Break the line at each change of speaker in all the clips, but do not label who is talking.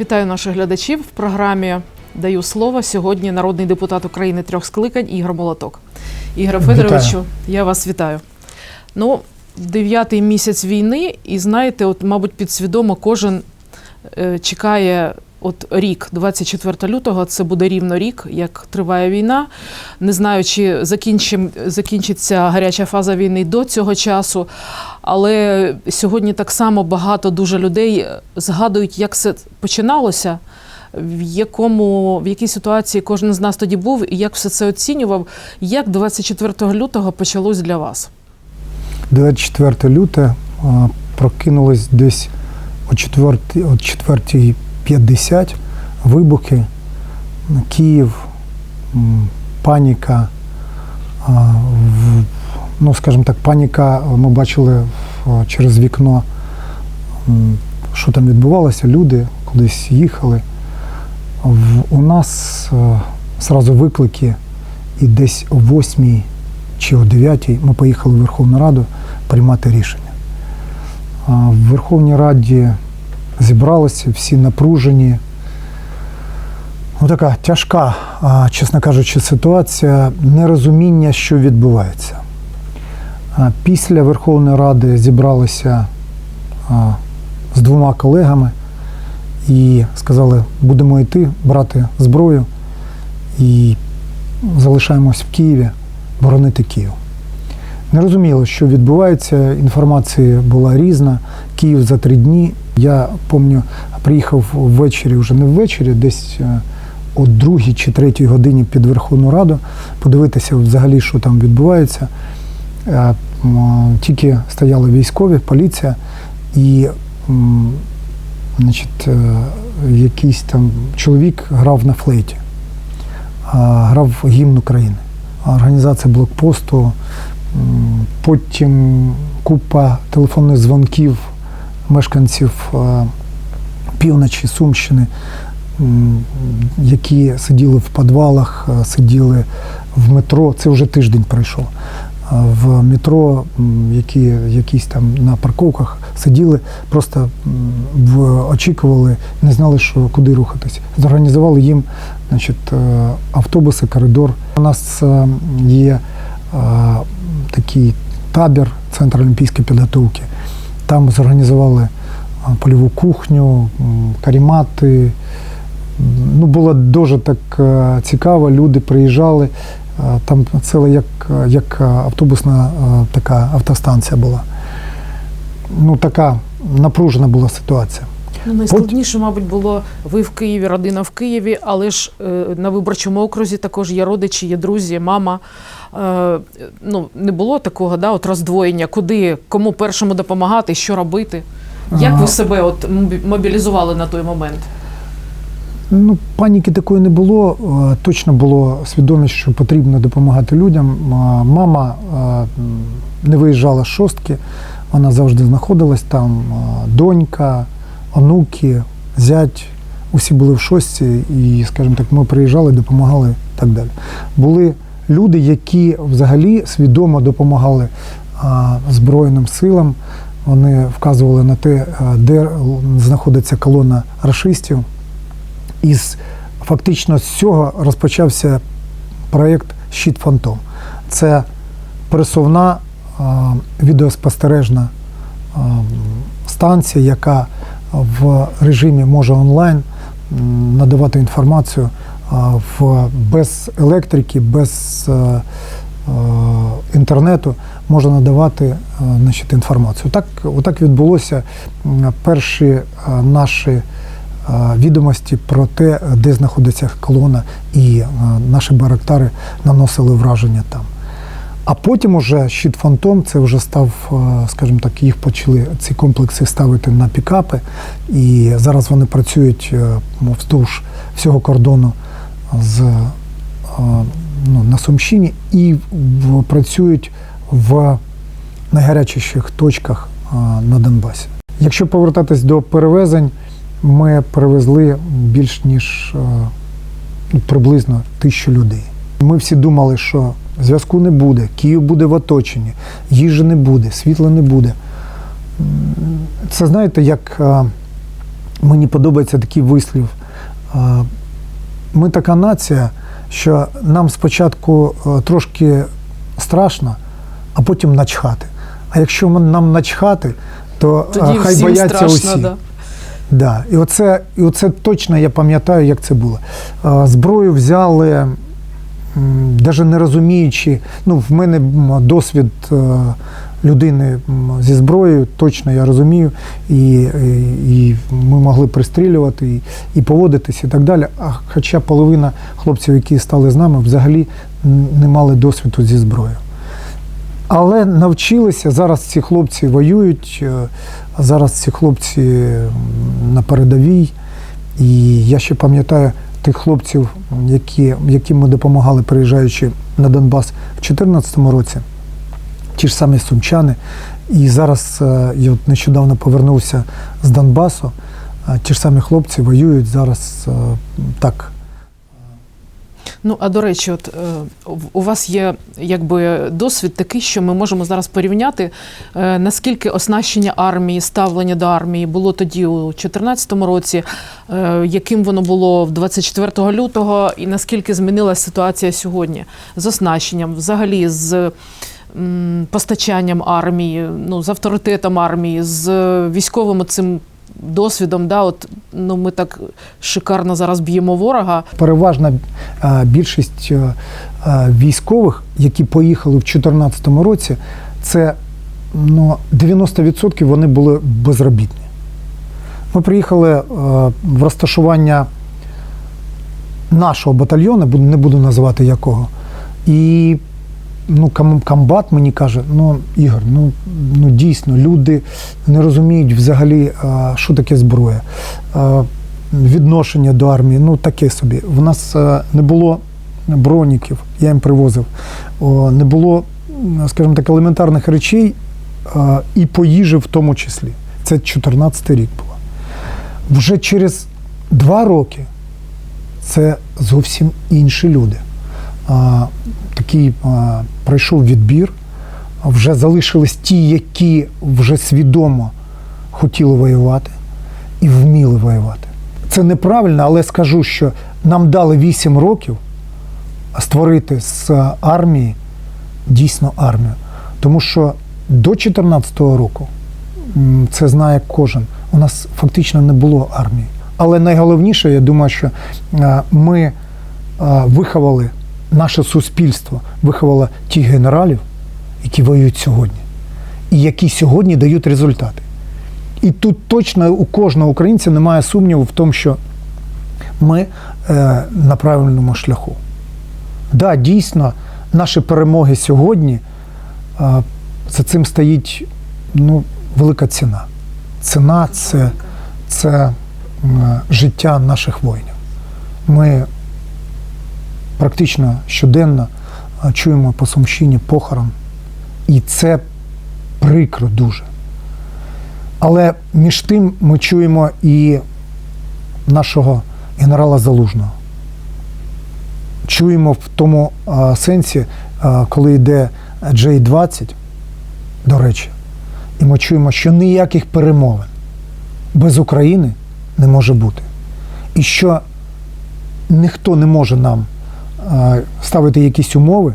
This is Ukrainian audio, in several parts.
Вітаю наших глядачів в програмі Даю слово. Сьогодні народний депутат України трьох скликань Ігор Молоток. Ігоре Федоровичу, я вас вітаю. Ну, дев'ятий місяць війни, і знаєте, от, мабуть, підсвідомо кожен е, чекає. От рік, 24 лютого, це буде рівно рік, як триває війна. Не знаю, чи закінчиться гаряча фаза війни до цього часу. Але сьогодні так само багато дуже людей згадують, як це починалося, в якому в якій ситуації кожен з нас тоді був, і як все це оцінював. Як 24 лютого почалось для вас?
24 люте прокинулось десь о 4, о 4.50 вибухи, Київ, паніка. Ну, скажімо так, паніка ми бачили через вікно, що там відбувалося, люди кудись їхали. У нас е, зразу виклики, і десь о 8 чи о 9 ми поїхали в Верховну Раду приймати рішення. В Верховній Раді зібралися, всі напружені. Ну, така тяжка, чесно кажучи, ситуація нерозуміння, що відбувається. Після Верховної Ради зібралися з двома колегами і сказали, будемо йти, брати зброю і залишаємось в Києві, боронити Київ. Не розуміло, що відбувається. Інформація була різна. Київ за три дні. Я пам'ятаю, приїхав ввечері, вже не ввечері, десь е, о другій чи третій годині під Верховну Раду, подивитися взагалі, що там відбувається. Е, Тільки стояли військові, поліція і значить, е, якийсь там чоловік грав на флейті, грав гімн України. Організація блокпосту. Потім купа телефонних дзвонків мешканців е, півночі Сумщини, які сиділи в підвалах, е, сиділи в метро. Це вже тиждень пройшов. Е, В метро, які якісь там на парковках сиділи, просто в, очікували, не знали, що куди рухатись. Зорганізували їм значить, автобуси, коридор. У нас є такий табір Центр олімпійської підготовки. Там зорганізували польову кухню, карімати. Ну, було дуже так е, цікаво, люди приїжджали. Е, Там ціла як, як автобусна е, така автостанція була. Ну, така напружена була ситуація.
Найскладніше, мабуть, було ви в Києві, родина в Києві, але ж е, на виборчому окрузі також є родичі, є друзі, мама. Е, ну, не було такого, да, от роздвоєння, куди, кому першому допомагати, що робити. Як ви себе от мобілізували на той момент?
Ну, паніки такої не було. Е, Точно було свідомість, що потрібно допомагати людям. Мама не виїжджала з шостки, вона завжди знаходилась там. Донька, онуки, зять. Усі були в шостці, і, скажімо так, ми приїжджали, допомагали і так далі. Були люди, які взагалі свідомо допомагали а, Збройним силам. Вони вказували на те, де знаходиться колона рашистів. І фактично з цього розпочався проєкт Щит Фантом. Це пересувна а, відеоспостережна а, станція, яка в режимі може онлайн надавати інформацію в, без електрики, без е, е, інтернету може надавати е, значить, інформацію. Так, отак відбулося перші наші відомості про те, де знаходиться колона, і наші барактари наносили враження там. А потім уже щит Фантом це вже став, е, скажімо так, їх почали ці комплекси ставити на пікапи, і зараз вони працюють е, вздовж всього кордону з е, ну, на Сумщині і працюють в найгарячіших точках на Донбасі. Якщо повертатись до перевезень, ми перевезли більш ніж ну, приблизно тисячу людей. Ми всі думали, що зв'язку не буде, Київ буде в оточенні, їжі не буде, світла не буде. Це знаєте, як е, мені подобається такий вислів. А, Ми така нація, що нам спочатку е, трошки страшно, а потім начхати. А якщо нам начхати, то е,
Тоді
хай бояться
страшно,
усі.
да.
Да. І, оце, і оце точно я пам'ятаю, як це було. Е, Зброю взяли, навіть не розуміючи, ну, в мене досвід е, людини зі зброєю, точно я розумію, і, і, ми могли пристрілювати і, і поводитись, і так далі. А хоча половина хлопців, які стали з нами, взагалі не мали досвіду зі зброєю. Але навчилися, зараз ці хлопці воюють, е, зараз ці хлопці на передовій. І я ще пам'ятаю тих хлопців, які, яким ми допомагали, приїжджаючи на Донбас в 2014 році, ті ж самі сумчани. І зараз е, я от нещодавно повернувся з Донбасу. е, Ті ж самі хлопці воюють зараз е, так.
Ну а до речі, от е, у вас є якби досвід такий, що ми можемо зараз порівняти, е, наскільки оснащення армії, ставлення до армії було тоді у 2014 році, е, яким воно було в 24 лютого, і наскільки змінилася ситуація сьогодні з оснащенням, взагалі з постачанням армії, ну з авторитетом армії, з військовим цим досвідом. Да, от ну ми так шикарно зараз б'ємо ворога.
Переважна більшість військових, які поїхали в 2014 році, це ну, 90% вони були безробітні. Ми приїхали в розташування нашого батальйону, не буду називати якого. І ну, комбат мені каже: ну, Ігор, ну, ну дійсно, люди не розуміють взагалі, що таке зброя. Відношення до армії, ну таке собі. В нас е, не було броніків, я їм привозив. Не було, скажімо так, елементарних речей і по їжі в тому числі. Це 14 рік було. Вже через два роки це зовсім інші люди. Такий пройшов відбір, вже залишились ті, які вже свідомо хотіли воювати і вміли воювати. Це неправильно, але скажу, що нам дали 8 років створити з армії дійсно армію. Тому що до 2014 року, це знає кожен, у нас фактично не було армії. Але найголовніше, я думаю, що е, ми е, виховали наше суспільство, виховало тих генералів, які воюють сьогодні, і які сьогодні дають результати. І тут точно у кожного українця немає сумніву в тому, що ми е, на правильному шляху. Да, дійсно, наші перемоги сьогодні е, за цим стоїть ну, велика ціна. Ціна це, це м, життя наших воїнів. Ми практично щоденно чуємо по Сумщині похорон, і це прикро дуже. Але між тим ми чуємо і нашого генерала Залужного. Чуємо в тому сенсі, коли йде J-20, до речі, і ми чуємо, що ніяких перемовин без України не може бути. І що ніхто не може нам ставити якісь умови,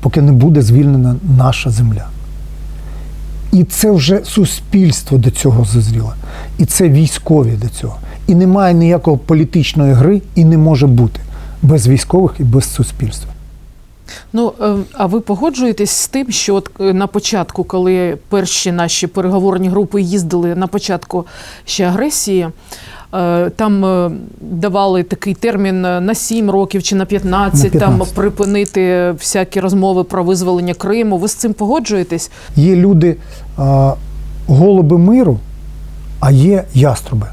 поки не буде звільнена наша земля. І це вже суспільство до цього зазріло. І це військові до цього. І немає ніякої політичної гри, і не може бути без військових і без суспільства.
Ну, е, а ви погоджуєтесь з тим, що от е, на початку, коли перші наші переговорні групи їздили на початку ще агресії, е, там давали такий термін на 7 років чи на 15,
На 15.
там припинити всякі розмови про визволення Криму. Ви з цим погоджуєтесь?
Є люди а, голуби миру, а є яструби.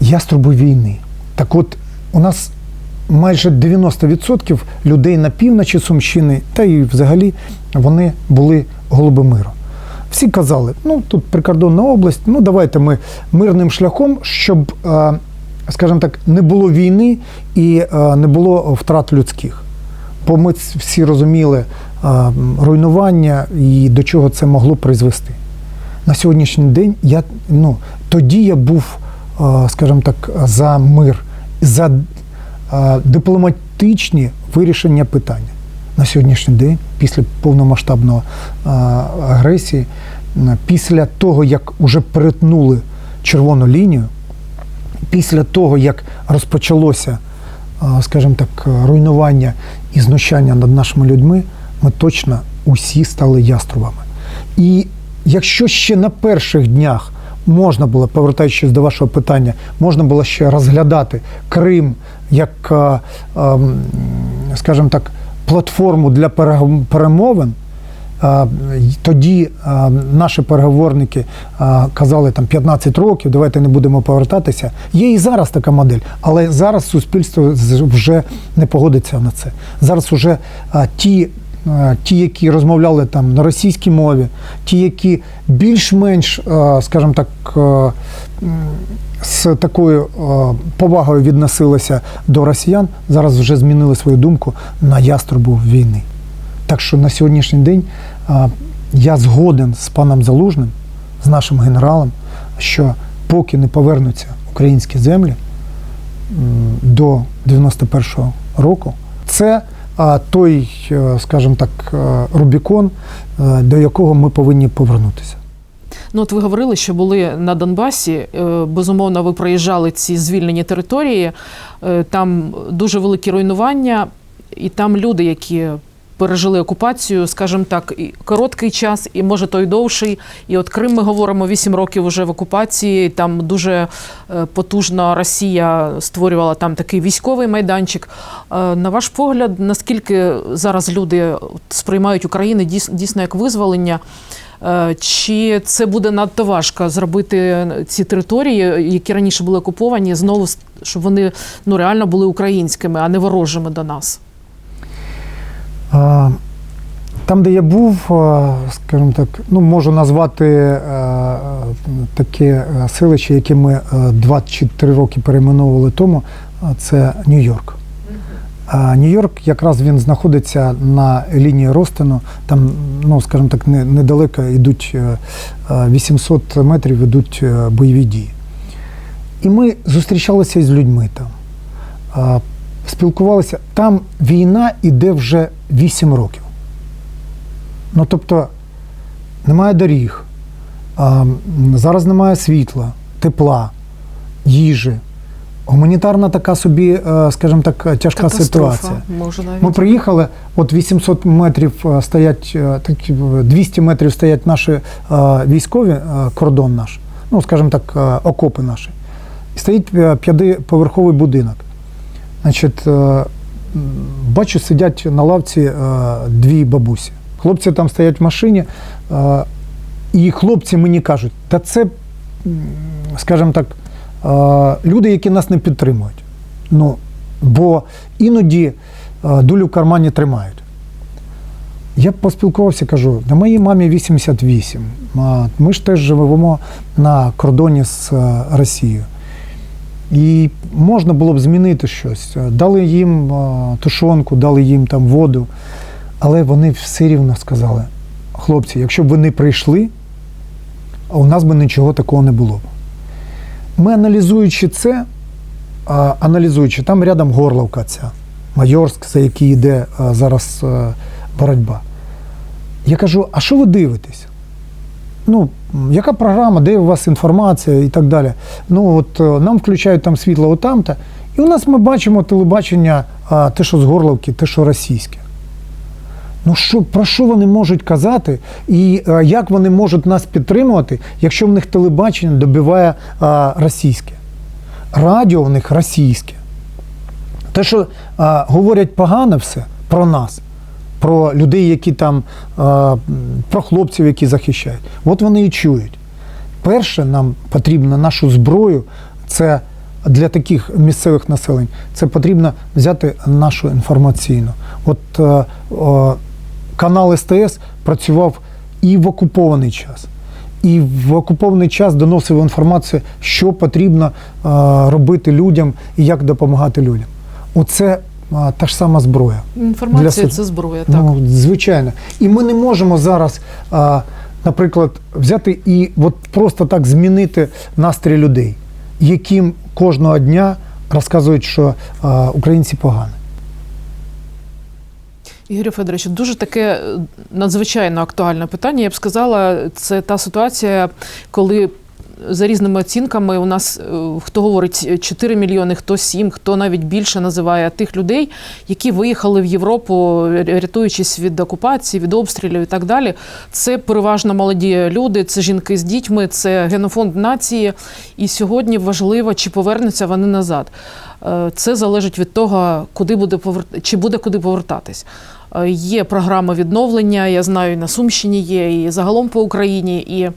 Яструби війни. Так от, у нас майже 90% людей на півночі Сумщини, та і взагалі вони були голуби миру. Всі казали, ну тут прикордонна область, ну давайте ми мирним шляхом, щоб, е, скажімо так, не було війни і е, не було втрат людських. Бо ми всі розуміли е, руйнування і до чого це могло призвести. На сьогоднішній день я ну тоді я був скажімо так, за мир, за дипломатичні вирішення питання. На сьогоднішній день, після повномасштабної агресії, після того, як вже перетнули червону лінію, після того, як розпочалося, скажімо так, руйнування і знущання над нашими людьми, ми точно усі стали яструбами. І якщо ще на перших днях можна було, повертаючись до вашого питання, можна було ще розглядати Крим як, е, ем, скажімо так, платформу для перемовин. Е, Тоді е, наші переговорники казали там 15 років, давайте не будемо повертатися. Є і зараз така модель, але зараз суспільство вже не погодиться на це. Зараз вже ті, ті, які розмовляли там на російській мові, ті, які більш-менш, е, скажімо так, е, з такою е, повагою відносилися до росіян, зараз вже змінили свою думку на яструбу війни. Так що на сьогоднішній день я згоден з паном Залужним, з нашим генералом, що поки не повернуться українські землі до 91-го року, це а, той, е, скажімо так, е, Рубікон, е, до якого ми повинні повернутися.
Ну, от ви говорили, що були на Донбасі. Безумовно, ви проїжджали ці звільнені території. Там дуже великі руйнування, і там люди, які пережили окупацію, скажімо так, і короткий час, і може той довший. І от Крим ми говоримо 8 років вже в окупації. Там дуже е, потужно Росія створювала там такий військовий майданчик. Е, На ваш погляд, наскільки зараз люди сприймають Україну дійс- дійсно як визволення? Е, Чи це буде надто важко зробити ці території, які раніше були окуповані, знову щоб вони ну реально були українськими, а не ворожими до нас?
Там, де я був, скажімо так, ну можу назвати е, таке е, селище, яке ми е, 24 роки перейменовували тому, це Нью-Йорк. Нью-Йорк якраз він знаходиться на лінії розтину. Там, ну скажімо так, недалеко йдуть е, е, 800 метрів йдуть е, бойові дії. І ми зустрічалися з людьми там. Спілкувалися. Там війна іде вже 8 років. Ну тобто немає доріг, зараз немає світла, тепла, їжі. Гуманітарна така собі, е, скажімо так, тяжка ситуація.
Може навіть.
Ми приїхали, от 800 метрів е, стоять, е, такі, е, 200 метрів стоять наші військові, кордон наш, ну, скажімо так, окопи наші. І стоїть п'ятиповерховий будинок. Значить, е, бачу, сидять на лавці е, дві бабусі. Хлопці там стоять в машині, е, і хлопці мені кажуть, та це, скажімо так, люди, які нас не підтримують. Ну, бо іноді долю в кармані тримають. Я поспілкувався, кажу, на моїй мамі 88. Ми ж теж живемо на кордоні з Росією. І можна було б змінити щось. Дали їм е, тушонку, дали їм там воду. Але вони все рівно сказали: хлопці, якщо б ви не прийшли, у нас би нічого такого не було. Ми аналізуючи це, аналізуючи, там рядом Горловка ця, Майорськ, за який йде зараз боротьба. Я кажу, а що ви дивитесь? Ну, яка програма, де у вас інформація і так далі. Ну, от е, нам включають там світло отам-то, і у нас ми бачимо телебачення, а, те, що з Горловки, те, що російське. Ну що, про що вони можуть казати, і е, як вони можуть нас підтримувати, якщо в них телебачення добиває а, російське? Радіо в них російське. Те, що а, говорять погано все про нас, про людей, які там, про хлопців, які захищають, от вони і чують. Перше, нам потрібно нашу зброю, це для таких місцевих населень, це потрібно взяти нашу інформаційну. От е, канал СТС працював і в окупований час. І в окупований час доносив інформацію, що потрібно е, робити людям і як допомагати людям. Оце та ж сама зброя.
Інформація це зброя, так.
Ну, звичайно. І ми не можемо зараз, а, наприклад, взяти і от просто так змінити настрій людей. яким кожного дня розказують, що українці погані.
Ігорю Федоровичу, дуже таке е, надзвичайно актуальне питання. Я б сказала, це та ситуація, коли за різними оцінками у нас е, хто говорить 4 мільйони, хто 7, хто навіть більше називає тих людей, які виїхали в Європу, рятуючись від окупації, від обстрілів і так далі. Це переважно молоді люди, це жінки з дітьми, це генофонд нації. І сьогодні важливо, чи повернуться вони назад. Е, Це залежить від того, куди буде повер... чи буде куди повертатись. Е, Є програма відновлення, я знаю, на Сумщині є, і загалом по Україні. І е,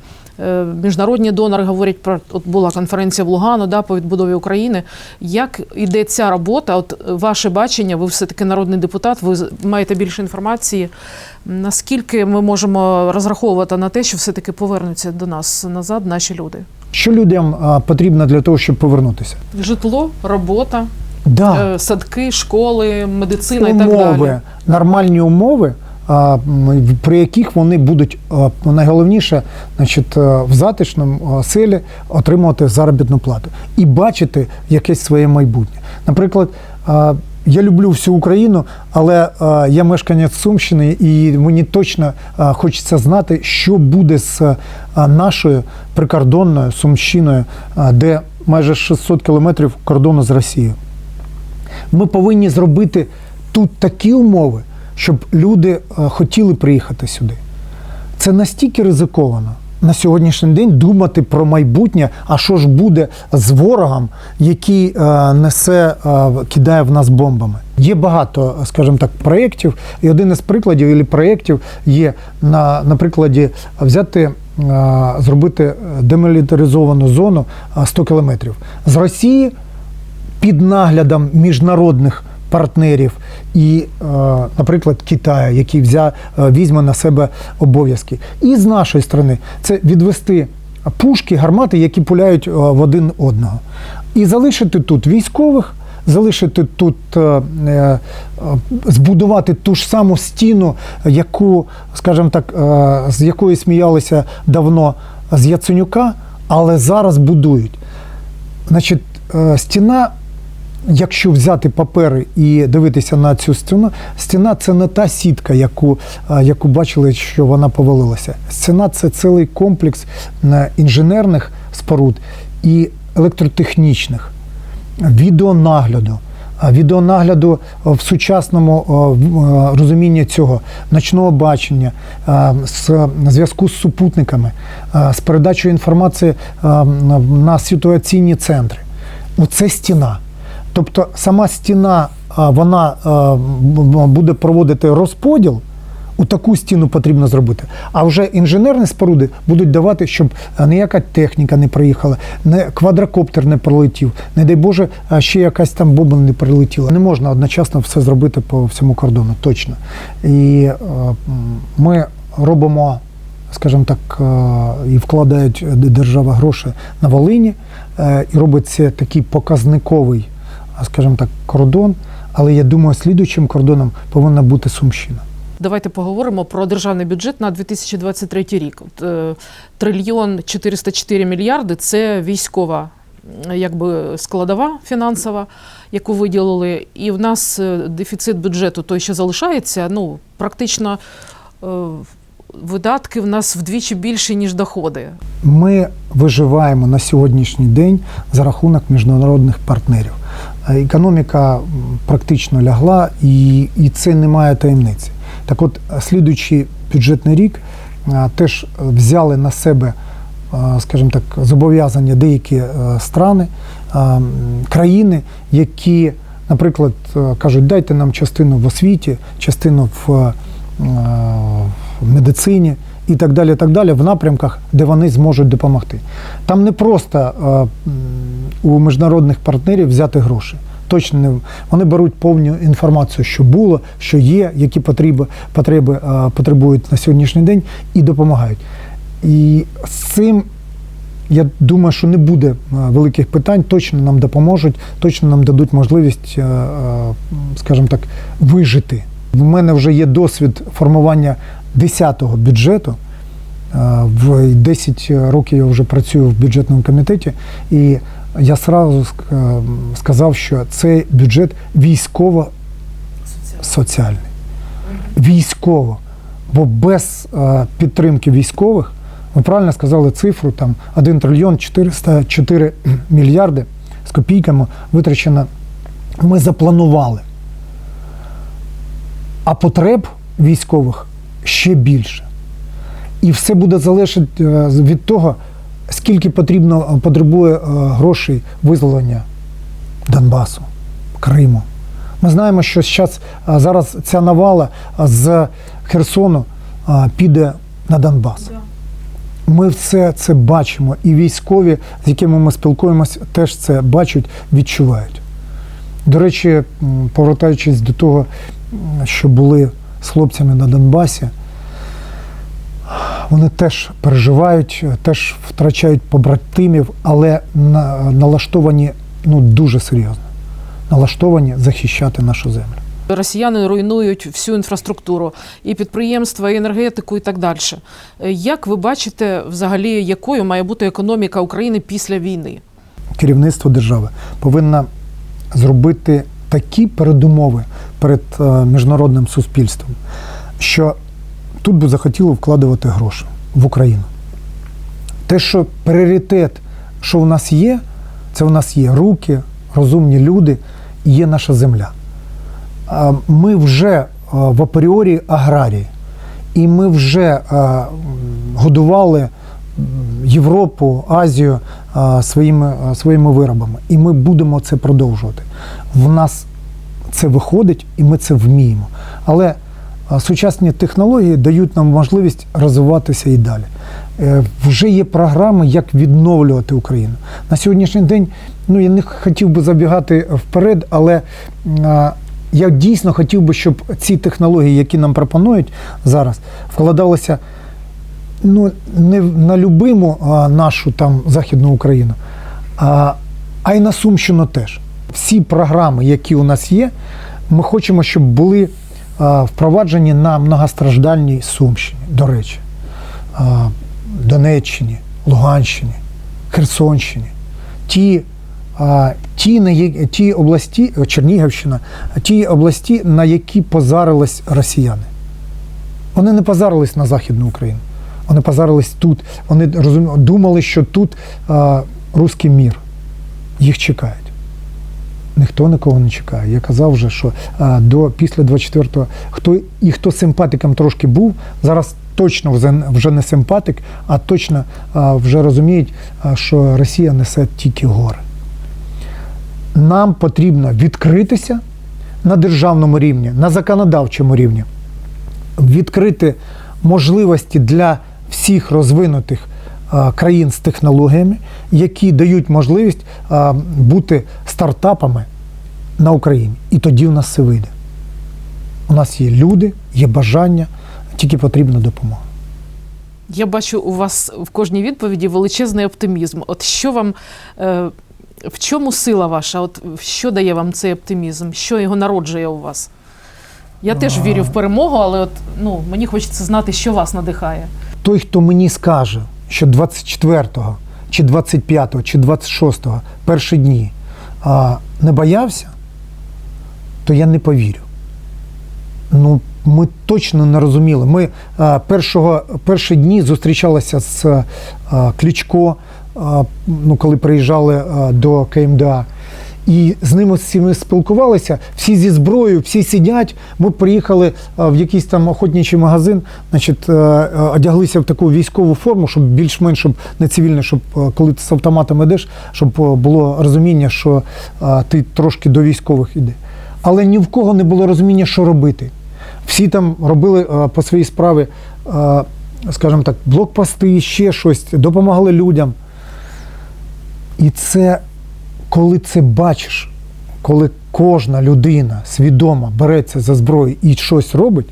міжнародні донори говорять про от була конференція в Лугану да, по відбудові України. Як іде ця робота? От е, ваше бачення, ви все-таки народний депутат, ви маєте більше інформації. Наскільки ми можемо розраховувати на те, що все-таки повернуться до нас назад наші люди?
Що людям е, потрібно для того, щоб повернутися?
Житло, робота,
Да.
е, садки, школи, медицина і так
умови,
далі.
нормальні умови, при яких вони будуть найголовніше, значить, е, в затишному е, селі отримувати заробітну плату і бачити якесь своє майбутнє. Наприклад, я люблю всю Україну, але а, я мешканець Сумщини, і мені точно хочеться знати, що буде з нашою прикордонною Сумщиною, де майже 600 кілометрів кордону з Росією. Ми повинні зробити тут такі умови, щоб люди е, хотіли приїхати сюди. Це настільки ризиковано на сьогоднішній день думати про майбутнє, а що ж буде з ворогом, який е, несе, е, кидає в нас бомбами. Є багато, скажімо так, проєктів, і один із прикладів і проєктів є на, на прикладі взяти, зробити демілітаризовану зону е, 100 кілометрів з Росії під наглядом міжнародних партнерів і, е, наприклад, Китаю, який взя, е, візьме на себе обов'язки. І з нашої сторони це відвести пушки, гармати, які пуляють е, в один одного. І залишити тут військових. Залишити тут, збудувати ту ж саму стіну, яку, скажімо так, з якої сміялися давно з Яценюка, але зараз будують. Значить, стіна, якщо взяти папери і дивитися на цю стіну, стіна це не та сітка, яку, е, яку бачили, що вона повалилася. Стіна це цілий комплекс е, інженерних споруд і електротехнічних, відеонагляду. Відеонагляду в сучасному е, розумінні цього ночного бачення, з зв'язку з супутниками, з передачою інформації на ситуаційні центри. Оце стіна. Тобто сама стіна вона е, буде проводити розподіл. У таку стіну потрібно зробити. А вже інженерні споруди будуть давати, щоб е, ніяка техніка не приїхала, не квадрокоптер не пролетів, не дай Боже, ще якась там бомба не прилетіла. Не можна одночасно все зробити по всьому кордону, точно. І е, ми робимо, скажімо так, е, і вкладають держава гроші на Волині, е, і робиться такий показниковий, скажімо так, кордон. Але я думаю, слідуючим кордоном повинна бути Сумщина.
Давайте поговоримо про державний бюджет на 2023 рік. От, е, трильйон 404 мільярди це військова якби складова фінансова, яку виділили. І в нас е, дефіцит бюджету той, що залишається, ну практично е, видатки в нас вдвічі більші, ніж доходи.
Ми виживаємо на сьогоднішній день за рахунок міжнародних партнерів. Е, Економіка практично лягла, і, і це немає таємниці. Так от, е, слідуючий бюджетний рік е, теж взяли на себе, скажімо так, зобов'язання деякі страни, країни, які, наприклад, кажуть, дайте нам частину в освіті, частину в медицині і так далі, так далі, в напрямках, де вони зможуть допомогти. Там не просто е, у міжнародних партнерів взяти гроші. Точно не вони беруть повну інформацію, що було, що є, які потреби, потреби потребують на сьогоднішній день, і допомагають. І з цим я думаю, що не буде е, великих питань, точно нам допоможуть, точно нам дадуть можливість, е, скажімо так, вижити. В мене вже є досвід формування 10-го бюджету. Е, В 10 років я вже працюю в бюджетному комітеті, і я сразу е, сказав, що це бюджет військово-соціальний. Військово. Бо без е, підтримки військових, ви правильно сказали цифру, там 1 трильйон 404 мільярди з копійками витрачено. Ми запланували. А потреб військових ще більше. І все буде залежати е, від того, скільки потрібно е, потребує е, грошей визволення Донбасу, Криму. Ми знаємо, що е, зараз ця навала з Херсону піде на Донбас. Ми все це бачимо, і військові, з якими ми спілкуємося, теж це бачать, відчувають. До речі, повертаючись до того, що були з хлопцями на Донбасі, вони теж переживають, теж втрачають побратимів, але на, налаштовані ну, дуже серйозно. Налаштовані захищати нашу землю.
Росіяни руйнують всю інфраструктуру, і підприємства, і енергетику, і так далі. Як ви бачите, взагалі, якою має бути економіка України після війни?
керівництво держави повинно зробити такі передумови перед е, міжнародним суспільством, що тут би захотіло вкладувати гроші в Україну. Те, що пріоритет, що у нас є, це у нас є руки, розумні люди, і є наша земля. Ми вже е, в апріорі аграрії, і ми вже е, годували Європу, Азію е, своїми, е, своїми виробами. І ми будемо це продовжувати. В нас це виходить, і ми це вміємо. Але е, сучасні технології дають нам можливість розвиватися і далі. Е, Вже є програми, як відновлювати Україну. На сьогоднішній день, ну я не хотів би забігати вперед, але я дійсно хотів би, щоб ці технології, які нам пропонують зараз, вкладалися ну, не на любиму нашу там Західну Україну, а, а й на Сумщину теж. Всі програми, які у нас є, ми хочемо, щоб були впроваджені на многостраждальній Сумщині, до речі, Донеччині, Луганщині, Херсонщині. Ті, ті, ті області, Чернігівщина, ті області, на які позарились росіяни. Вони не позарились на Західну Україну. Вони позарились тут. Вони думали, що тут а, руський мір. Їх чекають. Ніхто нікого не чекає. Я казав вже, що а, до після 24-го, хто і хто симпатиком трошки був, зараз точно вже, вже не симпатик, а точно а, вже розуміють, а, що Росія несе тільки гори. Нам потрібно відкритися на державному рівні, на законодавчому рівні, відкрити можливості для всіх розвинутих країн з технологіями, які дають можливість бути стартапами на Україні. І тоді в нас все вийде. У нас є люди, є бажання, тільки потрібна допомога.
Я бачу у вас в кожній відповіді величезний оптимізм. От що вам е, в чому сила ваша? От що дає вам цей оптимізм? Що його народжує у вас? Я теж вірю в перемогу, але от ну мені хочеться знати, що вас надихає.
той, хто мені скаже, що 24-го, чи 25-го, чи 26-го перші дні а, не боявся, то я не повірю. Ну, ми точно не розуміли. Ми а, першого, перші дні зустрічалися з а, Кличко, а, ну, коли приїжджали а, до КМДА. І з ними всіми спілкувалися, всі зі зброєю, всі сидять. Ми приїхали в якийсь там охотничий магазин, значить, е, е, одяглися в таку військову форму, щоб більш-менш щоб не цивільно, щоб е, коли ти з автоматом йдеш, щоб е, було розуміння, що е, ти трошки до військових іде. Але ні в кого не було розуміння, що робити. Всі там робили е, по своїй справі, е, скажімо так, блокпости, ще щось, допомагали людям. І це, коли це бачиш, коли кожна людина свідомо береться за зброю і щось робить,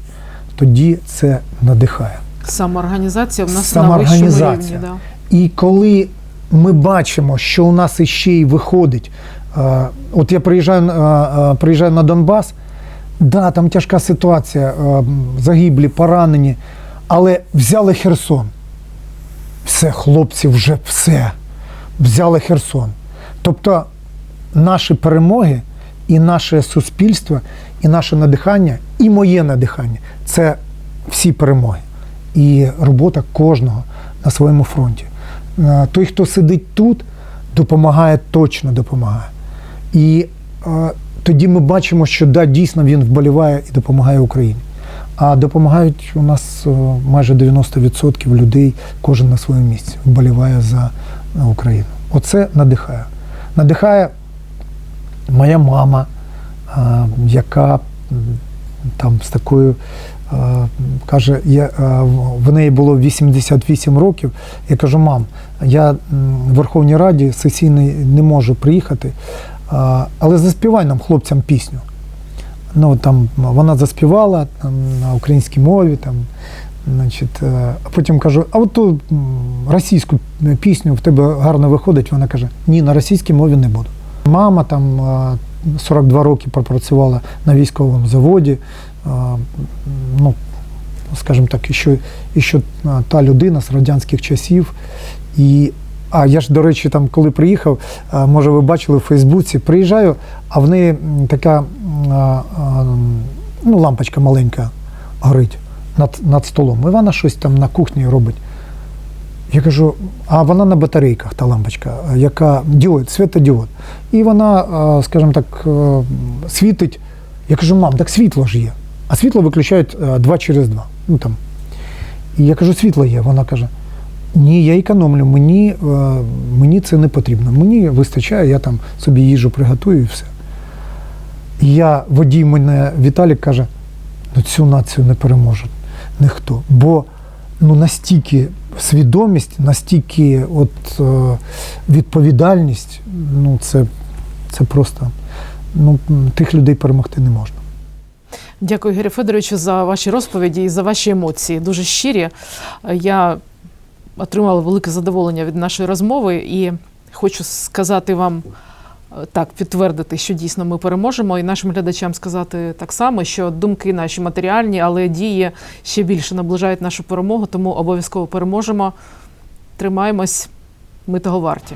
тоді це надихає.
Самоорганізація в нас на вищому рівні. Да.
І коли ми бачимо, що у нас іще й виходить, е, от я приїжджаю, е, е, приїжджаю на Донбас, да, там тяжка ситуація, е, загиблі, поранені, але взяли Херсон. Все, хлопці, вже все. Взяли Херсон. Тобто наші перемоги і наше суспільство, і наше надихання, і моє надихання це всі перемоги. І робота кожного на своєму фронті. Е, Той, хто сидить тут, допомагає, точно допомагає. І е, тоді ми бачимо, що да, дійсно він вболіває і допомагає Україні. А допомагають у нас е, майже 90% людей, кожен на своєму місці, вболіває за е, Україну. Оце надихає. Надихає моя мама, е, яка там з такою е, каже, я, е, в неї було 88 років. Я кажу, мам, я в Верховній Раді сесійний не можу приїхати, але заспівай нам хлопцям пісню. Ну, там вона заспівала там, на українській мові, там, значить, а потім кажу, а от ту російську пісню в тебе гарно виходить. Вона каже, ні, на російській мові не буду. Мама там е, 42 роки пропрацювала на військовому заводі. Ну, скажімо так, що, що та людина з радянських часів. І, а я ж, до речі, там, коли приїхав, може, ви бачили в Фейсбуці, приїжджаю, а в неї така ну, лампочка маленька горить над, над столом. І вона щось там на кухні робить. Я кажу, а вона на батарейках, та лампочка, яка діод, світодіод. І вона, е, скажімо так, е, світить. Я кажу, мам, так світло ж є. А світло виключають е, два через два. Ну, там. І я кажу, світло є. Вона каже, ні, я економлю, мені, мені це не потрібно. Мені вистачає, я там собі їжу приготую і все. І я, водій мене Віталік каже, ну цю націю не переможе ніхто. Бо ну, настільки свідомість, настільки от, е, відповідальність, ну це, це просто ну, тих людей перемогти не можна.
Дякую, Ігорю Федоровичу, за ваші розповіді і за ваші емоції. Дуже щирі. Я отримала велике задоволення від нашої розмови і хочу сказати вам. Так, підтвердити, що дійсно ми переможемо, і нашим глядачам сказати так само, що думки наші матеріальні, але дії ще більше наближають нашу перемогу, тому обов'язково переможемо. Тримаємось, ми того варті.